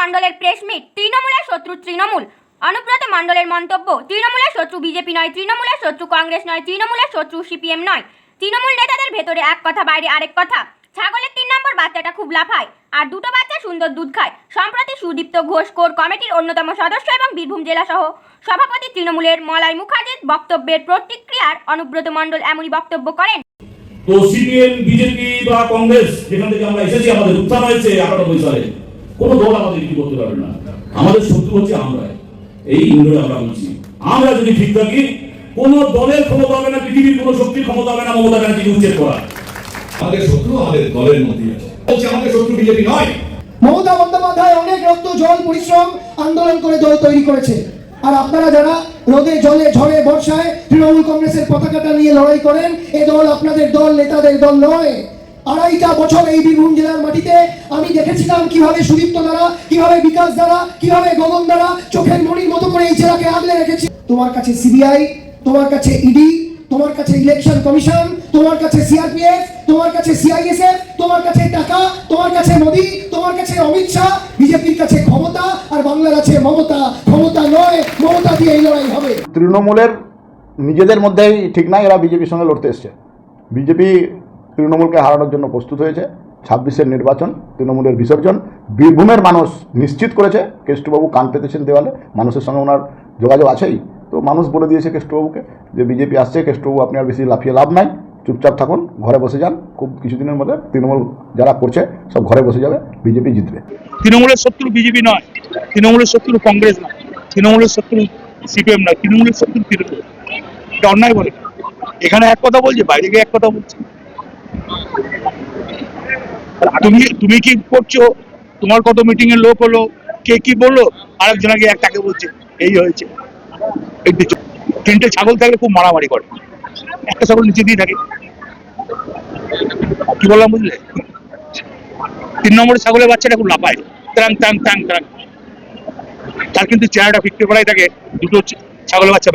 মণ্ডলের press meet তৃণমূলের শত্রু তৃণমূল। অনুব্রত মণ্ডলের মন্তব্য, তৃণমূলের শত্রু বিজেপি নয়, তৃণমূলের শত্রু কংগ্রেস নয়, তৃণমূলের শত্রু সিপিএম নয়। তৃণমূল নেতাদের ভেতরে এক কথা, বাইরে আরেক কথা। ছাগলের তিন নম্বর বাচ্চাটা খুব লাফায়, আর দুটো বাচ্চা সুন্দর দুধ খায়। সম্প্রতি সুদীপ্ত ঘোষ কোর কমিটির অন্যতম সদস্য এবং বীরভূম জেলা সহ সভাপতি তৃণমূলের মলয় মুখার্জির বক্তব্যের প্রতিক্রিয়ার অনুব্রত মণ্ডল এমনই বক্তব্য করেন। তো সিপিএম, বিজেপি বা কংগ্রেস, যেখান থেকে আমরা এসেছি, আমাদের উত্থান হয়েছে আটানব্বই সালে। কোনো দল আমাদের কি করতে পারবে না। আমাদের শত্রু হচ্ছে আমরা এই ইন্দ্রে আমরা বলছি। আমরা যদি ঠিক থাকি কোন দলের ক্ষমতা হবে না পৃথিবীর কোন শক্তির ক্ষমতা হবে না মমতা ব্যানার্জিকে উচ্ছেদ করা। আমাদের শত্রু আমাদের দলের মধ্যেই আছে। বলছে আমাদের শত্রু বিজেপি নয়। মমতা বন্দ্যোপাধ্যায় অনেক রক্ত জল পরিশ্রম আন্দোলন করে দল তৈরি করেছে। আর আপনারা যারা রোদে জলে ঝড়ে বর্ষায় তৃণমূল কংগ্রেসের পতাকাটা নিয়ে লড়াই করেন এ দল আপনাদের দল নেতাদের দল নয়। আড়াইটা বছর এই বীরভূম জেলার মাটিতে আমি দেখেছিলাম কীভাবে সুদীপ্ত দ্বারা, কীভাবে বিকাশ দ্বারা, কীভাবে গগন দ্বারা চোখের মনির মতো করে এই জেলাকে আগলে রেখেছি। তোমার কাছে সিবিআই, তোমার কাছে ইডি, তোমার কাছে ইলেকশন কমিশন, তোমার কাছে সিআরপিএফ, তোমার কাছে সিআইএসএফ, তোমার কাছে টাকা, তোমার কাছে মোদি, তোমার কাছে অমিত শাহ, বিজেপির কাছে ক্ষমতা আর বাংলার আছে মমতা। ক্ষমতা নয়, মমতা দিয়ে এই লড়াই হবে। তৃণমূলের নিজেদের মধ্যেই ঠিক নাই, এরা বিজেপির সঙ্গে লড়তে এসছে। বিজেপি তৃণমূলকে হারানোর জন্য প্রস্তুত হয়েছে। ছাব্বিশের নির্বাচন, তৃণমূলের বিসর্জন। বীরভূমের মানুষ নিশ্চিত করেছে কেষ্টবাবু কান পেতেছেন দেওয়ালে, মানুষের সঙ্গে ওনার যোগাযোগ আছেই। তো মানুষ বলে দিয়েছে কেষ্টবাবুকে যে বিজেপি আসছে, কেষ্টবাবু আপনি আর বেশি লাফিয়ে লাভ নাই। চুপচাপ থাকুন, ঘরে বসে যান। খুব কিছুদিনের মধ্যে তৃণমূল যারা করছে, সব ঘরে বসে যাবে, বিজেপি জিতবে। তৃণমূলের শত্রু বিজেপি নয়, তৃণমূলের শত্রু কংগ্রেস নয়, তৃণমূলের শত্রু সিপিএম নয়, তৃণমূলের শত্রু তৃণমূল এটা অন্যায় বলে। এখানে এক কথা বলছে, বাইরে গিয়ে এক কথা বলছে। তুমি তুমি কি করছ? তোমার কত মিটিং এর লোক হলো? কে কি বলল? আরেকজন আগে তাকে বলছে, এই হয়েছে। তিনটে ছাগল থাকলে খুব মারামারি করে। একটা ছাগল নিচে দিয়ে থাকে। কি বললাম বুঝলে? তিন নম্বরের ছাগলের বাচ্চাটা খুব লাফায়। ট্রাং ট্রাং ট্রাং ট্রাং তার কিন্তু চেহারাটা ফিরতে পারাই থাকে দুটো ছাগলের বাচ্চা